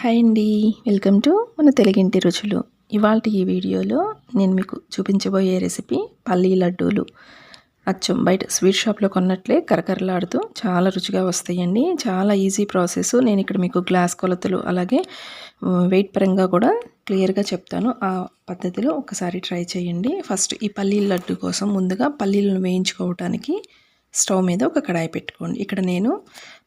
Hi అండి. Welcome to మన తెలుగింటి రుచులు. ఇవాళ ఈ వీడియోలో నేను మీకు చూపించబోయే రెసిపీ పల్లీ లడ్డూలు. అచ్చం బయట స్వీట్ షాప్లో కొన్నట్లే కరకరలాడుతూ చాలా రుచిగా వస్తాయండి. చాలా ఈజీ ప్రాసెస్. నేను ఇక్కడ మీకు గ్లాస్ కొలతలు అలాగే వెయిట్ పరంగా కూడా క్లియర్గా చెప్తాను. ఆ పద్ధతిలో ఒకసారి ట్రై చేయండి. ఫస్ట్ ఈ పల్లీల లడ్డు కోసం ముందుగా పల్లీలను వేయించుకోవటానికి స్టవ్ మీద ఒక కడాయి పెట్టుకోండి. ఇక్కడ నేను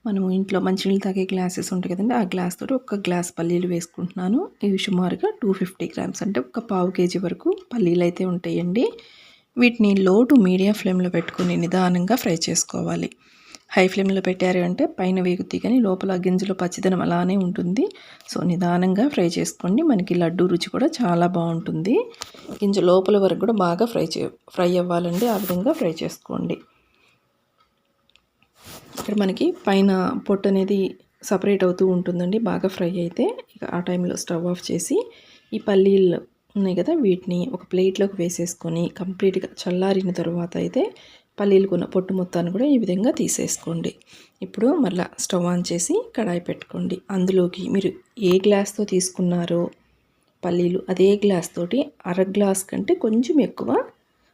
మనము ఇంట్లో మంచినీళ్ళు తాగే గ్లాసెస్ ఉంటాయి కదండి ఆ గ్లాస్ తోటి ఒక గ్లాస్ పల్లీలు వేసుకుంటున్నాను. ఇవి సుమారుగా టూ ఫిఫ్టీ గ్రామ్స్ అంటే ఒక పావు కేజీ వరకు పల్లీలు అయితే ఉంటాయండి. వీటిని లో టు మీడియం ఫ్లేమ్లో పెట్టుకుని నిదానంగా ఫ్రై చేసుకోవాలి. హై ఫ్లేమ్లో పెట్టారు అంటే పైన వేగుతీ కానీ లోపల గింజలో పచ్చిదనం అలానే ఉంటుంది. సో నిదానంగా ఫ్రై చేసుకోండి. మనకి లడ్డు రుచి కూడా చాలా బాగుంటుంది. గింజ లోపల వరకు కూడా బాగా ఫ్రై చే ఫ్రై అవ్వాలండి. ఆ విధంగా ఫ్రై చేసుకోండి. ఇక్కడ మనకి పైన పొట్టు అనేది సపరేట్ అవుతూ ఉంటుందండి. బాగా ఫ్రై అయితే ఇక ఆ టైంలో స్టవ్ ఆఫ్ చేసి ఈ పల్లీలు ఉన్నాయి కదా వీటిని ఒక ప్లేట్లోకి వేసేసుకొని కంప్లీట్గా చల్లారిన తర్వాత అయితే పల్లీలు కొన్న పొట్టు మొత్తాన్ని కూడా ఈ విధంగా తీసేసుకోండి. ఇప్పుడు మళ్ళీ స్టవ్ ఆన్ చేసి కడాయి పెట్టుకోండి. అందులోకి మీరు ఏ గ్లాస్తో తీసుకున్నారో పల్లీలు అదే గ్లాస్ తోటి అర గ్లాస్ కంటే కొంచెం ఎక్కువ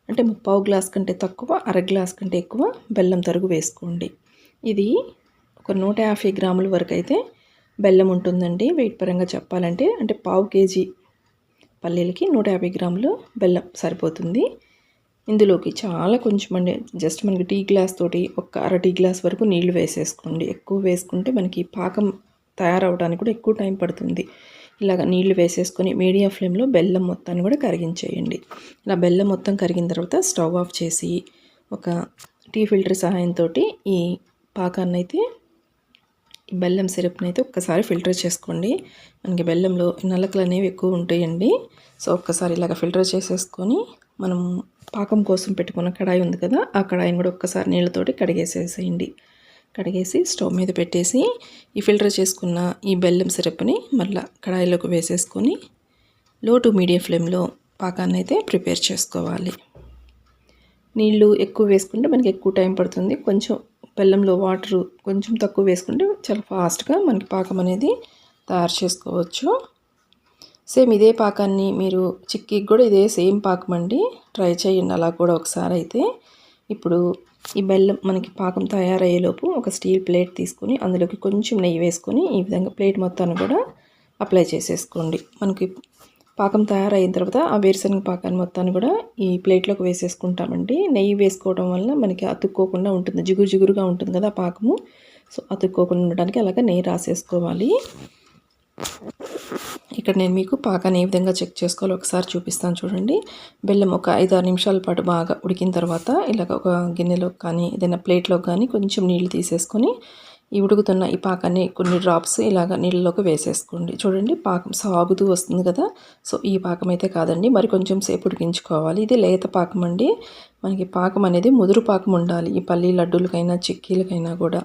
అంటే ముప్పావు గ్లాస్ కంటే తక్కువ అర గ్లాస్ కంటే ఎక్కువ బెల్లం తరుగు వేసుకోండి. ఇది ఒక నూట యాభై గ్రాముల వరకు అయితే బెల్లం ఉంటుందండి. వెయిట్ పరంగా చెప్పాలంటే అంటే పావు కేజీ పల్లీలకి నూట యాభై గ్రాములు బెల్లం సరిపోతుంది. ఇందులోకి చాలా కొంచెం అండి జస్ట్ మనకి టీ గ్లాస్ తోటి ఒక అర టీ గ్లాస్ వరకు నీళ్ళు వేసేసుకోండి. ఎక్కువ వేసుకుంటే మనకి పాకం తయారవడానికి కూడా ఎక్కువ టైం పడుతుంది. ఇలాగ నీళ్ళు వేసేసుకొని మీడియం ఫ్లేమ్లో బెల్లం మొత్తాన్ని కూడా కరిగించేయండి. ఇలా బెల్లం మొత్తం కరిగిన తర్వాత స్టవ్ ఆఫ్ చేసి ఒక టీ ఫిల్టర్ సహాయంతో ఈ పాకాన్ని అయితే ఈ బెల్లం సిరప్ని అయితే ఒక్కసారి ఫిల్టర్ చేసుకోండి. మనకి బెల్లంలో నలకలు అనేవి ఎక్కువ ఉంటాయండి. సో ఒక్కసారి ఇలాగ ఫిల్టర్ చేసేసుకొని మనం పాకం కోసం పెట్టుకున్న కడాయి ఉంది కదా ఆ కడాయిని కూడా ఒక్కసారి నీళ్ళతోటి కడిగేసేసేయండి. కడిగేసి స్టవ్ మీద పెట్టేసి ఈ ఫిల్టర్ చేసుకున్న ఈ బెల్లం సిరప్ని మళ్ళీ కడాయిలోకి వేసేసుకొని లో టు మీడియం ఫ్లేమ్లో పాకాన్ని అయితే ప్రిపేర్ చేసుకోవాలి. నీళ్ళు ఎక్కువ వేసుకుంటే మనకి ఎక్కువ టైం పడుతుంది. కొంచెం బెల్లంలో వాటర్ కొంచెం తక్కువ వేసుకుంటే చాలా ఫాస్ట్గా మనకి పాకం అనేది తయారు చేసుకోవచ్చు. సేమ్ ఇదే పాకాన్ని మీరు చిక్కీకి కూడా ఇదే సేమ్ పాకం అండి. ట్రై చేయండి అలా కూడా ఒకసారి అయితే. ఇప్పుడు ఈ బెల్లం మనకి పాకం తయారయ్యేలోపు ఒక స్టీల్ ప్లేట్ తీసుకొని అందులోకి కొంచెం నెయ్యి వేసుకొని ఈ విధంగా ప్లేట్ మొత్తాన్ని కూడా అప్లై చేసేసుకోండి. మనకి పాకం తయారైన తర్వాత ఆ వేరుశనగ పాకాన్ని మొత్తాన్ని కూడా ఈ ప్లేట్లోకి వేసేసుకుంటామండి. నెయ్యి వేసుకోవడం వల్ల మనకి అతుక్కోకుండా ఉంటుంది జిగురు జిగురుగా ఉంటుంది కదా పాకము. సో అతుక్కోకుండా ఉండడానికి అలాగే నెయ్యి రాసేసుకోవాలి. ఇక్కడ నేను మీకు పాకాన్ని ఏ విధంగా చెక్ చేసుకోవాలో ఒకసారి చూపిస్తాను చూడండి. బెల్లం ఒక ఐదు ఆరు నిమిషాల పాటు బాగా ఉడికిన తర్వాత ఇలాగ ఒక గిన్నెలో కానీ ఏదైనా ప్లేట్లో కానీ కొంచెం నీళ్ళు తీసేసుకొని ఈ ఉడుకుతున్న ఈ పాకాన్ని కొన్ని డ్రాప్స్ ఇలాగ నీళ్ళలోకి వేసేసుకోండి. చూడండి పాకం సాగుతూ వస్తుంది కదా. సో ఈ పాకం అయితే కాదండి. మరి కొంచెం సేపు ఉడికించుకోవాలి. ఇది లేత పాకం అండి. మనకి పాకం అనేది ముదురు పాకం ఉండాలి. ఈ పల్లీ లడ్డూలకైనా చిక్కీలకైనా కూడా.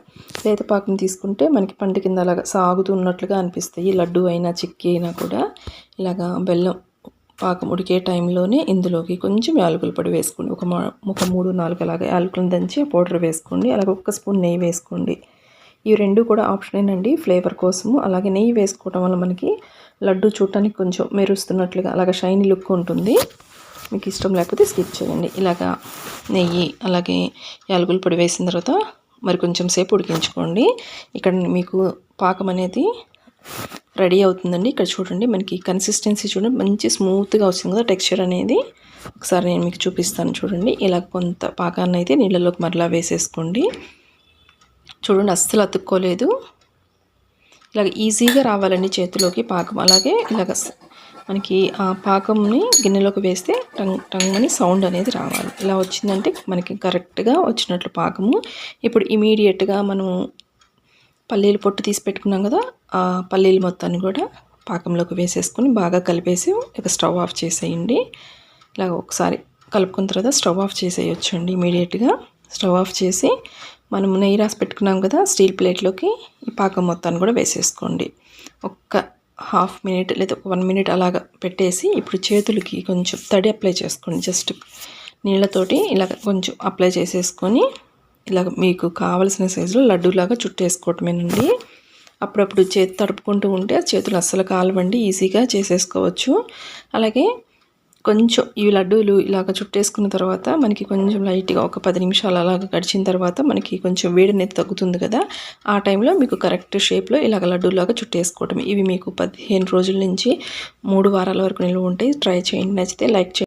లేత పాకం తీసుకుంటే మనకి పంట కింద అలాగా సాగుతున్నట్లుగా అనిపిస్తాయి. లడ్డు అయినా చిక్కీ అయినా కూడా ఇలాగా బెల్లం పాకం ఉడికే టైంలోనే ఇందులోకి కొంచెం యాలకుల పొడి వేసుకోండి. ఒక ఒక మూడు నాలుగు అలాగా యాలకులను దంచి పౌడర్ వేసుకోండి. అలాగే ఒక స్పూన్ నెయ్యి వేసుకోండి. ఈ రెండు కూడా ఆప్షనేనండి ఫ్లేవర్ కోసము. అలాగే నెయ్యి వేసుకోవడం వల్ల మనకి లడ్డు చూడటానికి కొంచెం మెరుస్తున్నట్లుగా అలాగే షైనీ లుక్ ఉంటుంది. మీకు ఇష్టం లేకపోతే స్కిప్ చేయండి. ఇలాగా నెయ్యి అలాగే యాలకుల పొడి వేసిన తర్వాత మరి కొంచెం సేపు ఉడికించుకోండి. ఇక్కడ మీకు పాకం అనేది రెడీ అవుతుందండి. ఇక్కడ చూడండి మనకి కన్సిస్టెన్సీ చూడండి. మంచి స్మూత్గా వస్తుంది కదా టెక్స్చర్ అనేది. ఒకసారి నేను మీకు చూపిస్తాను చూడండి. ఇలా కొంత పాకాన్ని అయితే నీళ్ళలోకి మరలా వేసేసుకోండి. చూడండి అస్సలు అతుక్కోలేదు. ఇలాగ ఈజీగా రావాలండి చేతిలోకి పాకం. అలాగే ఇలాగ మనకి ఆ పాకంని గిన్నెలోకి వేస్తే టంగ్ టంగ్ అని సౌండ్ అనేది రావాలి. ఇలా వచ్చిందంటే మనకి కరెక్ట్గా వచ్చినట్లు పాకము. ఇప్పుడు ఇమీడియట్గా మనం పల్లీలు పొట్టు తీసి పెట్టుకున్నాం కదా ఆ పల్లీలు మొత్తాన్ని కూడా పాకంలోకి వేసేసుకొని బాగా కలిపేసి ఇక స్టవ్ ఆఫ్ చేసేయండి. ఇలాగ ఒకసారి కలుపుకున్న తర్వాత స్టవ్ ఆఫ్ చేసేయచ్చు అండి ఇమీడియట్గా. స్టవ్ ఆఫ్ చేసి మనం నెయ్యి రాసి పెట్టుకున్నాం కదా స్టీల్ ప్లేట్లోకి ఈ పాకం మొత్తాన్ని కూడా వేసేసుకోండి. ఒక్క హాఫ్ మినిట్ లేదా ఒక వన్ మినిట్ అలాగ పెట్టేసి ఇప్పుడు చేతులకి కొంచెం తడి అప్లై చేసుకోండి. జస్ట్ నీళ్ళతోటి ఇలాగ కొంచెం అప్లై చేసేసుకొని ఇలాగ మీకు కావలసిన సైజులో లడ్డూలాగా చుట్టేసుకోవటమేనండి. అప్పుడప్పుడు చేతి తడుపుకుంటూ ఉంటే చేతులు అస్సలు కాలవండి ఈజీగా చేసేసుకోవచ్చు. అలాగే కొంచెం ఈ లడ్డూలు ఇలాగ చుట్టేసుకున్న తర్వాత మనకి కొంచెం లైట్గా ఒక పది నిమిషాలు అలాగ గడిచిన తర్వాత మనకి కొంచెం వేడి అనేది తగ్గుతుంది కదా ఆ టైంలో మీకు కరెక్ట్ షేప్లో ఇలాగ లడ్డూలాగా చుట్టేసుకోవటం ఇవి మీకు పదిహేను రోజుల నుంచి మూడు వారాల వరకు నిల్వ ఉంటాయి ట్రై చేయండి. నచ్చితే లైక్ చేయండి.